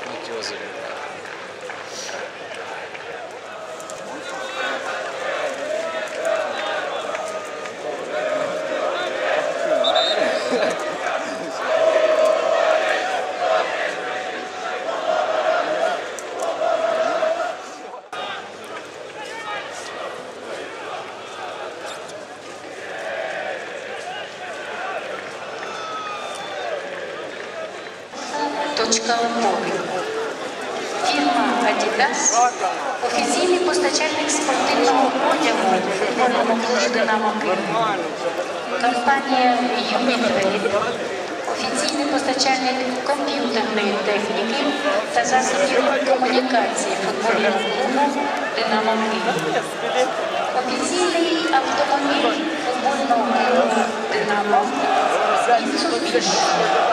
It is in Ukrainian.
очень идиозами. Точка опори. Фірма Adidas – офіційний постачальник спортивного одягу футбольному клубу «Динамо Київ». Компанія «Юнітрейд» – офіційний постачальник комп'ютерної техніки та засобів комунікації футбольного клубу «Динамо Київ». Офіційний автомобіль футбольного клубу «Динамо» Mitsubishi.